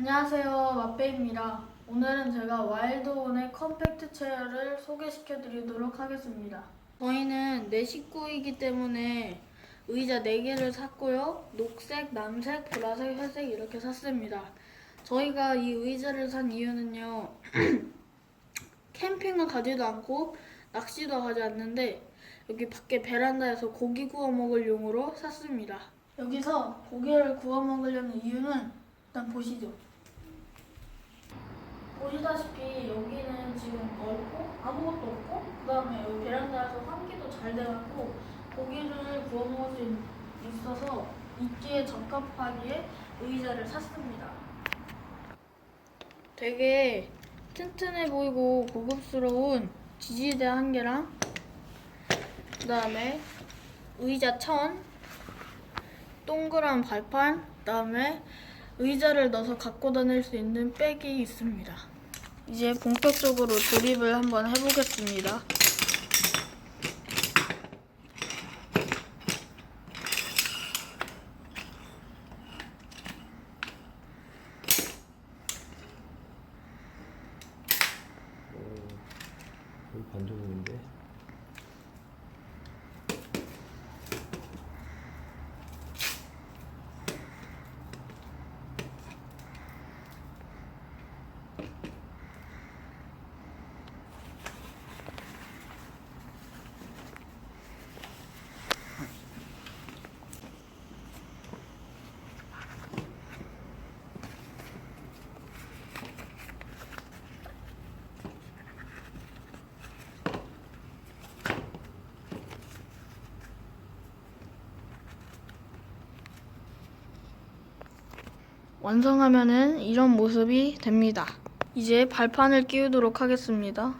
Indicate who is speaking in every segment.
Speaker 1: 안녕하세요 맛배입니다. 오늘은 제가 와일드온의 컴팩트 체어를 소개시켜 드리도록 하겠습니다. 저희는 내 식구이기 때문에 의자 4개를 샀고요. 녹색, 남색, 보라색, 회색 이렇게 샀습니다. 저희가 이 의자를 산 이유는요. 캠핑을 가지도 않고 낚시도 하지 않는데 여기 밖에 베란다에서 고기 구워 먹을 용으로 샀습니다. 여기서 고기를 구워 먹으려는 이유는 일단 보시죠. 보시다시피 여기는 지금 넓고 아무것도 없고 그다음에 여기 베란다에서 환기도 잘 돼갖고 고기를 구워 먹을 수 있- 있어서 있기에 적합하기에 의자를 샀습니다. 되게 튼튼해 보이고 고급스러운 지지대 한 개랑 그다음에 의자 천 동그란 발판 그다음에 의자를 넣어서 갖고 다닐 수 있는 백이 있습니다. 이제 본격적으로 조립을 한번 해보겠습니다.
Speaker 2: 반전인데
Speaker 1: 완성하면은 이런 모습이 됩니다. 이제 발판을 끼우도록 하겠습니다.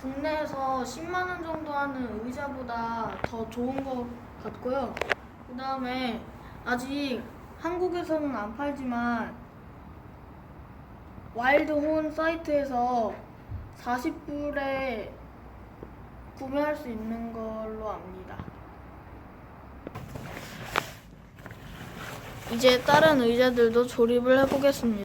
Speaker 1: 국내에서 10만 원 정도 하는 의자보다 더 좋은 것 같고요. 그 다음에 아직 한국에서는 안 팔지만 와일드 혼 사이트에서 40불에 구매할 수 있는 걸로 압니다. 이제 다른 의자들도 조립을 해보겠습니다.